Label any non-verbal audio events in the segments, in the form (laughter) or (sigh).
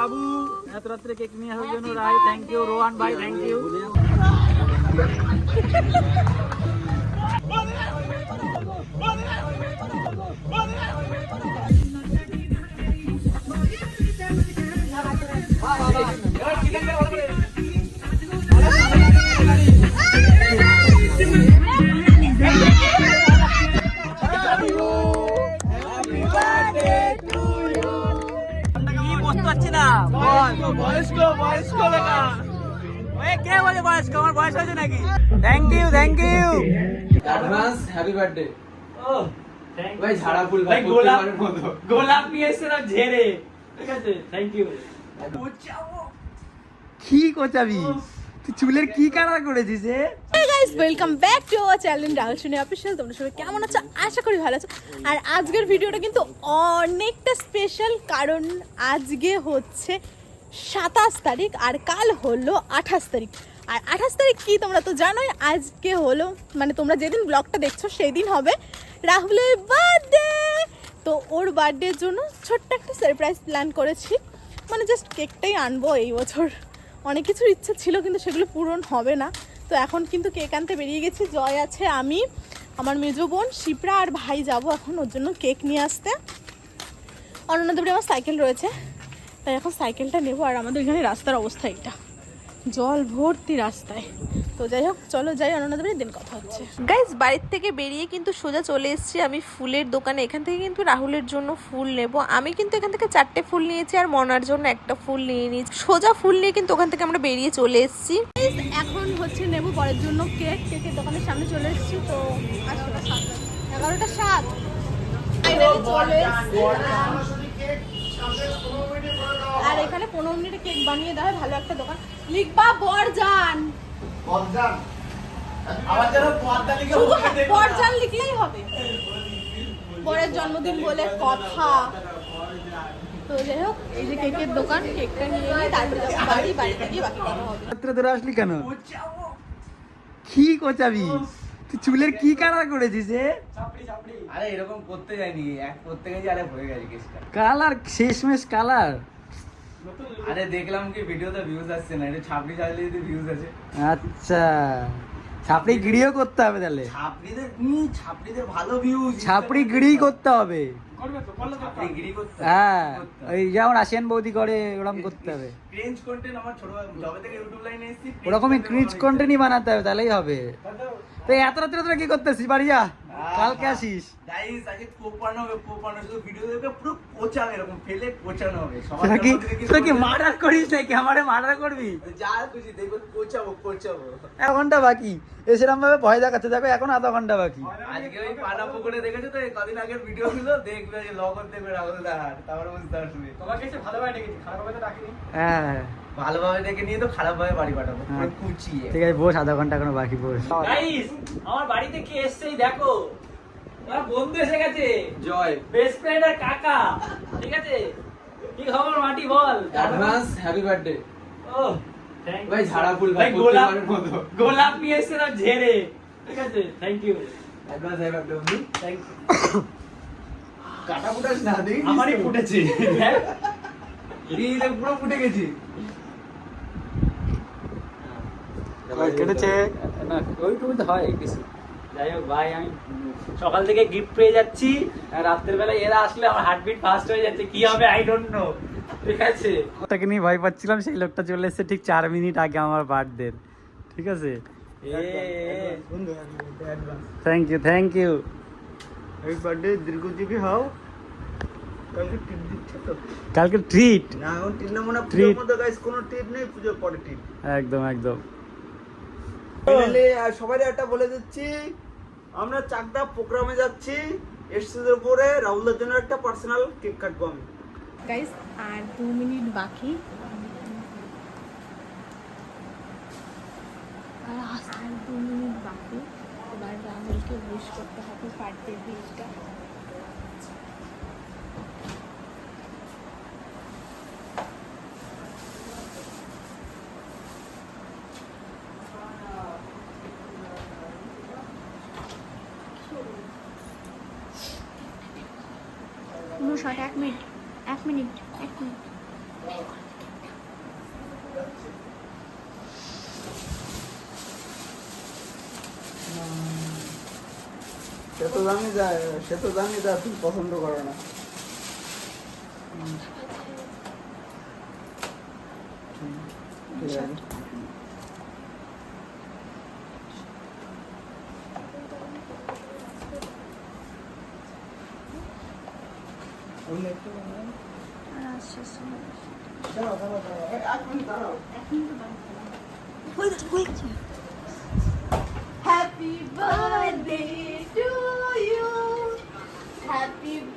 বাবু এত রাত্রে কেক নিয়ে আসার জন্য রাই থ্যাংক ইউ রোহান ভাই থ্যাংক ইউ (laughs) হ্যাপি বার্থডে ও ভাই ঝাড়া ফুল ভাই ভাই গোলাপ গোলাপ নিয়ে এসেছিলাম ঝেড়ে। ঠিক আছে থ্যাংক ইউ কি কোচাবি? তুই চুলের কি কালার করেছিস এ? Guys, welcome back to our channel Rahul শুনে অফিসিয়াল তোমরা সবাই কেমন আছো? আশা করি ভালো আছো। আর আজকের ভিডিওটা কিন্তু অনেকটা স্পেশাল কারণ আজকে হচ্ছে সাতাশ তারিখ আর কাল হলো আঠাশ তারিখ। আর আঠাশ তারিখ কি তোমরা তো জানোই, আজকে হলো মানে তোমরা যেদিন ব্লগটা দেখছ সেই দিন হবে রাহুলের বার্থডে তো ওর বার্থডের জন্য ছোট্ট একটা সারপ্রাইজ প্ল্যান করেছি। মানে জাস্ট কেকটাই আনব এই বছর। অনেক কিছুর ইচ্ছা ছিল, কিন্তু সেগুলো পূরণ হবে না। তো এখন কিন্তু কেক আনতে বেরিয়ে গেছি। জয় আছে আমি, আমার মেজো বোন, শিপ্রা আর ভাই যাব এখন ওর জন্য কেক নিয়ে আসতে। অনন্যদেবরে আমার সাইকেল রয়েছে। তাই এখন সাইকেলটা নেব আর আমাদের এখানে রাস্তার অবস্থা এটা জল ভর্তি রাস্তায়। তো যাই হোক চলো যাই অনন্যদেবের দিন কথা হচ্ছে। গাইজ বাড়ির থেকে বেরিয়ে কিন্তু সোজা চলে এসেছি আমি ফুলের দোকানে। এখান থেকে কিন্তু রাহুলের জন্য ফুল নেব। আমি কিন্তু এখান থেকে চারটে ফুল নিয়েছি আর মনার জন্য একটা ফুল নিয়ে নিয়েছি। সোজা ফুল নিয়ে কিন্তু ওখান থেকে আমরা বেরিয়ে চলে এসেছি। এখন হচ্ছে নেব পরের জন্য কেক। কেকের দোকানের সামনে চলে এসেছি তো এগারোটা সাত। চলে এখানে পনেরো মিনিটে কেক বানিয়ে দেওয়া হয় ভালো একটা দোকান। লিখবা বরজান। শুধু বরজান লিখলেই হবে। বরের জন্মদিন বলে কথা। তো যাই হোক এই যে কেকের দোকান কেকটা নিয়ে নিয়ে তারপরে যাব বাড়ি বাড়িতে গিয়ে বাকি কথা হবে। রাত্রে আসলি কেন? কি কোচাবি? তুই চুলের কি কালার করেছিস এ? আরে এরকম করতে যাইনি এক করতে গেছি আরে হয়ে গেছে কেসটা। কালার শেষমেশ কালার। আরে দেখলাম কি ভিডিওতে ভিউজ আসছে না এটা ছাপড়ি চাইলে যদি ভিউজ আছে। আচ্ছা। ছাপড়ি গিড়িও করতে হবে তাহলে? ছাপড়িদের হুম, ছাপড়িদের ভালো ভিউজ ছাপড়ি গিড়ি করতে হবে। ছাপড়ি গিরি করতে হ্যাঁ ওই যেমন আসিয়ান বৌদি করে ওরকম করতে হবে। ক্রেঞ্জ কন্টেন্ট আমার ছোট যবে থেকে ইউটিউব লাইনে এসেছি ওরকমই content ক্রিচ কন্টেন্টই বানাতে হবে তাহলেই হবে। তো এত রাত্রে তোরা কি করতেছিস? বাড়ি যা। কালকে আসিস। গাইস আজকে কোপানো হবে কোপানো শুধু ভিডিও দেখবে পুরো কোচাবে এরকম ফেলে কোচানো হবে। সবার কি তোরা কি মার্ডার করিস নাকি? আমারে মার্ডার করবি? যা খুশি দেখবে কোচাবো কোচাবো এক ঘণ্টা বাকি। এসেরকম ভাবে ভয় দেখাচ্ছে। দেখো এখন আধা ঘণ্টা বাকি। আজকে ওই পানা পুকুরে দেখেছ তো? এই কদিন আগের ভিডিও গুলো? দেখবে যে লগন দেখবে রাহুল দাহার তারপরে বুঝতে পারবে তোমাকে এসে ভালোভাবে ডেকেছি খারাপভাবে তো ডাকিনি। হ্যাঁ। ভালোভাবে দেখে নিয়ে তো খারাপ ভাবে বাড়ি পাঠাবো হ্যাঁ। কুচিয়ে। ঠিক আছে বস আধা ঘণ্টা এখনও বাকি বস। গাইস আমার বাড়িতে কে এসছেই দেখো? আমার বন্ধু এসে গেছে। জয়। বেস্ট ফ্রেন্ড আর কাকা। ঠিক আছে? কি খবর মাটি বল? অ্যাডভান্স হ্যাপি বার্থডে ও ভাই ঝাড়া ফুল ভাই ভাই গোলাপ গোলাপ নিয়ে এসেছিলাম ঝেড়ে। ঠিক আছে? Thank you advance happy birthday বন্ধু। থ্যাংক ইউ কাটা ফুটাস না দেখি আমারই ফুটেছে। হ্যাঁ? (laughs) এই পুরো ফুটে গেছি। কেটেছে? না ওইটুকু তো হয় কিছু। যাই হোক ভাই আমি সকাল থেকে গিফট পেয়ে যাচ্ছি। আর রাত্রের বেলা এরা আসলে আমার হার্টবিট ফাস্ট হয়ে যাচ্ছে। কি হবে? আই ডোন্ট নো ঠিক আছে? লোকটাকে নিয়ে ভয় পাচ্ছিলাম সেই লোকটা চলে এসেছে ঠিক চার মিনিট আগে আমার বার্থডে ঠিক আছে? থ্যাংক ইউ থ্যাংক ইউ এই বার্থডে দীর্ঘজীবী হও কালকে তো। কালকে ট্রিট না টিপ না মনে Treat. পুজোর মধ্যে গাইস কোনো টিপ নেই পুজোর পরে টিপ একদম একদম। সবাই একটা বলে দিচ্ছি, আমরা চাকদা প্রোগ্রামে যাচ্ছি এসেদের উপরে রাহুলের জন্য একটা পার্সোনাল কেক কাটবো আমি। গাইস আর দু মিনিট বাকি। আর দু মিনিট বাকি। এবার রাহুলকে উইশ করতে হবে বার্থডে উইশটা উনষাট এক মিনিট এক মিনিট এক মিনিট সে তো জানি যায় সে তো জানি যা তুমি পছন্দ করো না। ঠিক আছে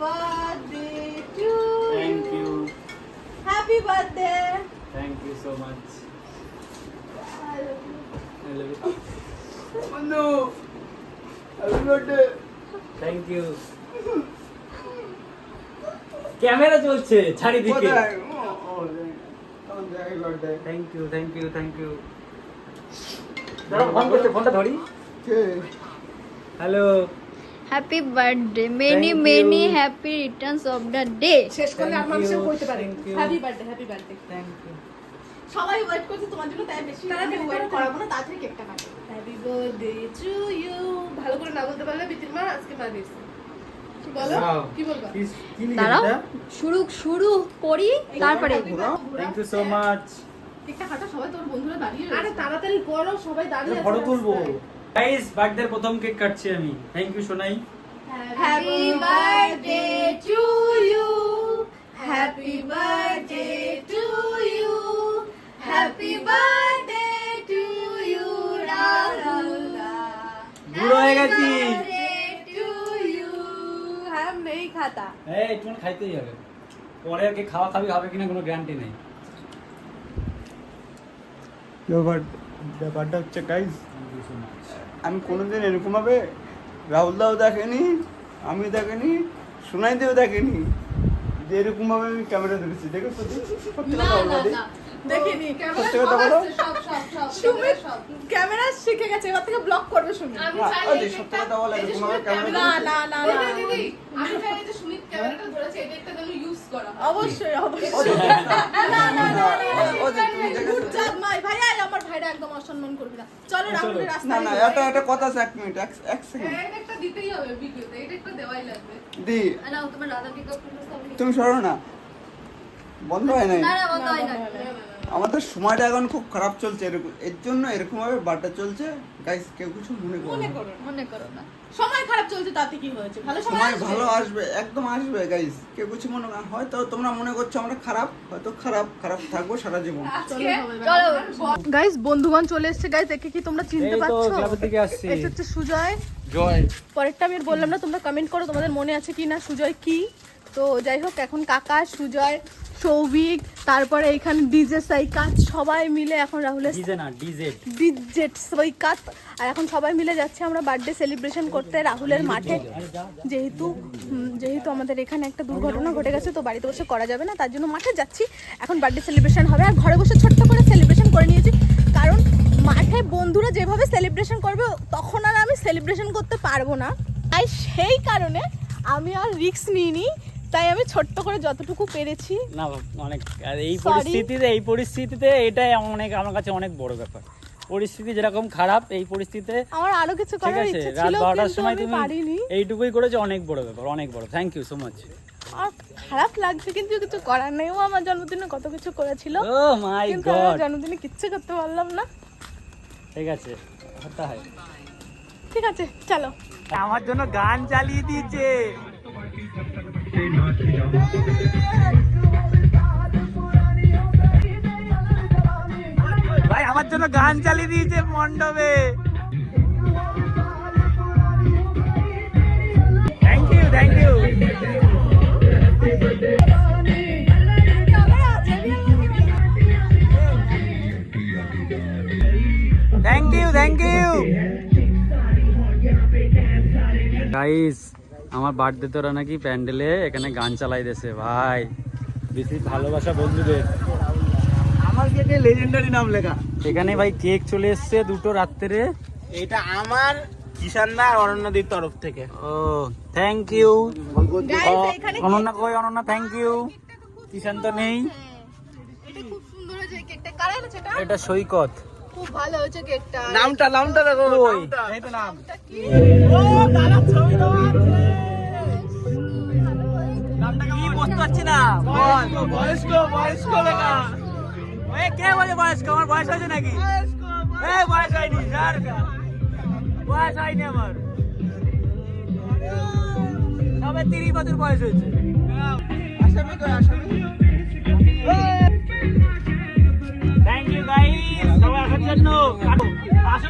happy birthday to thank you happy birthday thank you so much বন্ধু happy birthday thank you camera চলছে চারিদিকে। কোথায় ও ও happy birthday thank you thank you thank you দাঁড়াও ফোন করতে ফোনটা ধরি। Hello happy birthday many many happy returns of the day শেষ করলে আর you, কইতে পারে happy birthday happy birthday thank you সবাই ওয়েট করছে তোমার জন্য তাই বেশি আমি ওয়েট করাবো না তাড়াতাড়ি কেকটা কাটো। হ্যাপি বার্থডে টু ইউ ভালো করে না বলতে পারলে বিতির মা আজকে মা দিয়েছে। বলো? কি বলবা? দাঁড়াও। শুরু শুরু করি তারপরে। থ্যাংক ইউ সো মাচ কেকটা কাটা সবাই তোর বন্ধুরা দাঁড়িয়ে আরে তাড়াতাড়ি করো সবাই দাঁড়িয়ে ফটো তুলবো। গাইস বার্থডে প্রথম কেক কাটছি আমি। Thank you Sonai. Happy birthday to you happy birthday to you happy birthday to you বুড়ো হয়ে গেছি। টু ইউ হ্যাম নেই খাতা। এই একটু খাইতেই হবে। পরে আর কি খাওয়া খাবি হবে কিনা কোনো গ্যারান্টি নেই। ব্যাপার ব্যাপারটা হচ্ছে গাইস আমি কোনোদিন এরকম ভাবে রাহুল দাও দেখেনি আমি দেখেনি সোনাই দেও দেখেনি যে এরকম ভাবে আমি ক্যামেরা ধরেছি দেখেছ তো? সত্যি কথা। দেখিনি সত্যি কথা বলো ক্যামেরা শিখে গেছে এবার থেকে ব্লক করবে সুমি না, ওই যে সত্যি কথা বলো এরকম ভাবে ক্যামেরা না। না না না দিদি আমি চাই যে সুমিত ক্যামেরাটা ধরেছে এটা একটা যেন ইউজ করা অবশ্যই অবশ্যই না না না তুমি দেখেছ গুড তো? জব মাই ভাইয়া আমার ভাইরা একদম অসম্মান করবি না চলো রাহুলের না না এটা কথা আছে মিনিট এক এক সেকেন্ড এটা একটা দিতেই হবে ভিডিওতে এটা একটা দেওয়াই লাগবে দি না তোমার রাধা পিকআপ তুমি সরো না বন্ধ হয় না বন্ধ হয় না আমাদের সময়টা এখন খুব খারাপ চলছে এরকম এর জন্য এরকম ভাবে বারটা চলছে। গাইস কেউ কিছু মনে করো মনে করো না। মনে করো না। সময় খারাপ চলছে তাতে কি হয়েছে? ভালো সময় ভালো আসবে একদম আসবে গাইস কেউ কিছু মনে করো না। হয়তো তোমরা মনে করছ আমরা খারাপ হয়তো খারাপ খারাপ থাকব সারা জীবন। চলো গাইস বন্ধুগণ চলে এসেছে। গাইস একে কি তোমরা চিনতে এই তো পারছ? ক্লাবের দিকে আসছি। এটা হচ্ছে সুজয়। জয়। পরেরটা আমি বললাম না তোমরা কমেন্ট করো তোমাদের মনে আছে কি না? সুজয় কি? তো যাই হোক এখন কাকা সুজয় সৌভিক তারপরে এখানে ডিজে সাইকাত সবাই মিলে এখন রাহুলের ডিজে না ডিজে। ডিজেট সৈকাত আর এখন সবাই মিলে যাচ্ছে আমরা বার্থডে সেলিব্রেশন করতে রাহুলের মাঠে। যেহেতু যেহেতু আমাদের এখানে একটা দুর্ঘটনা ঘটে গেছে তো বাড়িতে বসে করা যাবে না তার জন্য মাঠে যাচ্ছি। এখন বার্থডে সেলিব্রেশন হবে। আর ঘরে বসে ছোট্ট করে সেলিব্রেশন করে নিয়েছি। কারণ মাঠে বন্ধুরা যেভাবে সেলিব্রেশন করবে তখন আর আমি সেলিব্রেশন করতে পারব না। তাই সেই কারণে আমি আর রিস্ক নিইনি। তাই আমি ছোট্ট করে যতটুকু পেরেছি। না অনেক আর এই পরিস্থিতিতে এই পরিস্থিতিতে এটাই অনেক আমার কাছে অনেক বড় ব্যাপার। পরিস্থিতি যেরকম খারাপ এই পরিস্থিতিতে আমার আরও কিছু করার ইচ্ছে রাত ছিল কিন্তু সময় আমি তুমি পারিনি। এইটুকুই করেছ অনেক বড় ব্যাপার অনেক বড়। থ্যাংক ইউ সো মাচ আর খারাপ লাগছে কিন্তু কিছু করার নেই। ও আমার জন্মদিনে কত কিছু করেছিল ও মাই কিন্তু গড জন্মদিনে কিচ্ছু করতে পারলাম না। ঠিক আছে হতে হয়। ঠিক আছে চলো। আমার জন্য গান চালিয়ে দিয়েছে। ভাই, আমার জন্য গান চালিয়ে দিয়েছে মণ্ডপে। Thank you thank you thank you thank you guys আমার বার্থডে তোরা নাকি প্যান্ডেলে এখানে গান চালাই দেছে ভাই। বেশি ভালোবাসা বন্ধুদের। আমার কেটে লেজেন্ডারি নাম লেখা? এখানে ভাই কেক চলে এসছে দুটো রাত্রে। এটা আমার কিষানদা আর অরণ্যদির তরফ থেকে। ও থ্যাংক ইউ অনন্যা কই অনন্যা থ্যাংক ইউ কিষান তো নেই। এটা খুব সুন্দর হয়েছে কেকটা কারা এনেছে এটা? এটা সৈকত। খুব ভালো হয়েছে কেকটা নামটা নামটা দেখো ওই এই তো নাম। পারছি না। বল। বয়স্ক বয়স্ক লেখা কে বলে বয়স্ক? আমার বয়স হয়েছে নাকি? বয়স হয়নি স্যার বয়স হয়নি আমার। সবে তিরিশ বছর বয়স হয়েছে। আসামি কই আসামি? থ্যাংক ইউ গাইস সবাই আসার জন্য। আসো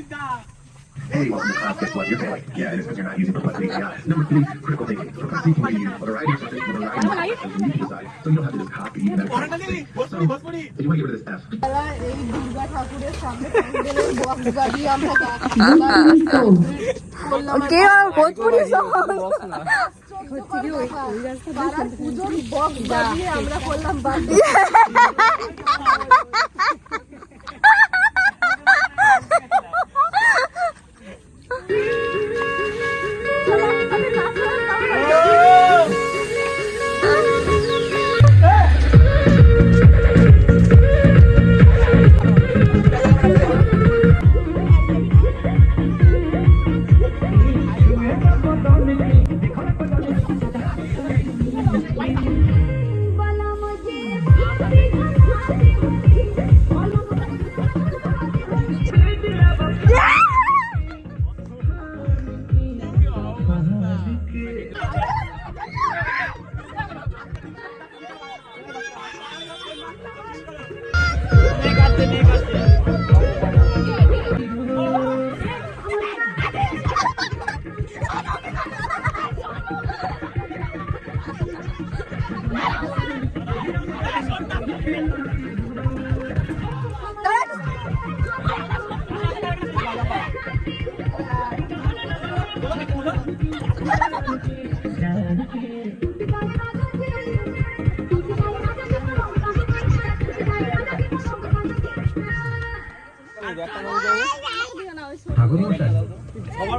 Hey, welcome to class. Guess what? You're failing. Yeah, it is because you're not using perplexity AI. Number three, critical thinking. So perplexity can be used for a variety of subjects with a variety of options you need to decide. So you don't have to just copy even that. So, if you want to get rid of this F, এই দুর্গা ঠাকুরের সামনে প্যান্ডেলের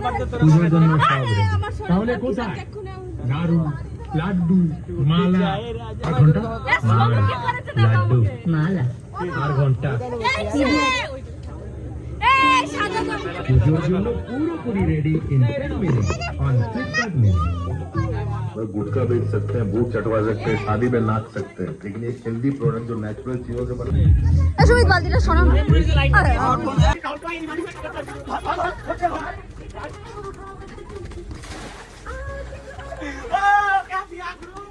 birthday পুজোর জন্য তাহলে কোথায়? নাড়ু লাড্ডু মালা আর ঘন্টা মালা লাড্ডু মালা আর ঘন্টা পুজোর জন্য পুরোপুরি ready in ten minute on Flipkart mini गुटखा बेच सकते हैं भूख चटवा सकते हैं शादी में नाच सकते हैं लेकिन एक हेल्दी प्रोडक्ट जो नेचुरल चीजों से बना है সুমিত বালতিটা শোনা মুখের Tiago!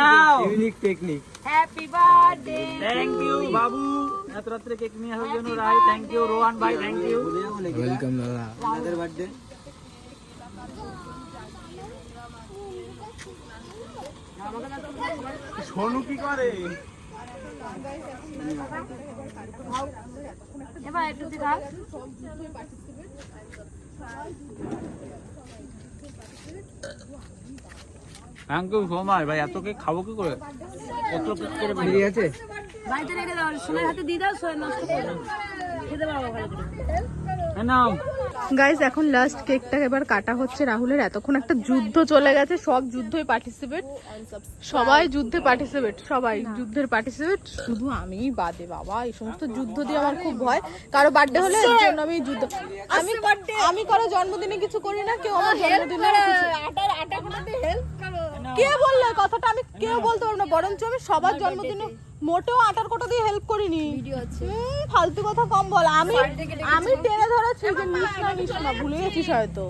Now. Unique technique happy birthday thank you বাবু। এত রাত্রে কেক নিয়ে আসার জন্য রাই থ্যাংক ইউ রোহান ভাই থ্যাংক ইউ ওয়েলকাম দাদা। আপনাদের বার্থডে সোনু কি করে? এবার একটু দেখা থ্যাংক ইউ সো মাচ ভাই এত কেক খাব কি করে? কত কেক করে ঠিক আছে? বাড়িতে রেখে দাও সোনার হাতে দিয়ে দাও সোনা নষ্ট করে খেতে পারব ভালো করে। নাও। গাইজ এখন লাস্ট কেকটা এবার কাটা হচ্ছে রাহুলের। এতক্ষণ একটা যুদ্ধ চলে গেছে সব যুদ্ধই পার্টিসিপেট সবাই যুদ্ধে পার্টিসিপেট সবাই যুদ্ধের পার্টিসিপেট শুধু আমি বাদে বাবা এই সমস্ত যুদ্ধ দিয়ে আমার খুব ভয়। কারও বার্থডে হলে এর জন্য আমি যুদ্ধ আমি আমি কারও জন্মদিনে কিছু করি না কেউ আমার জন্মদিনে আটার আটা হেল্প কে বলল কথাটা? আমি কেউ বলতে পারব না। বরঞ্চ আমি সবার জন্মদিনে মোটেও আটার কোটা দিয়ে হেল্প করিনি। ফালতু কথা কম বল। আমি আমি টেনে ধরেছি যে নিস না নিস না ভুলে গেছিস হয়তো।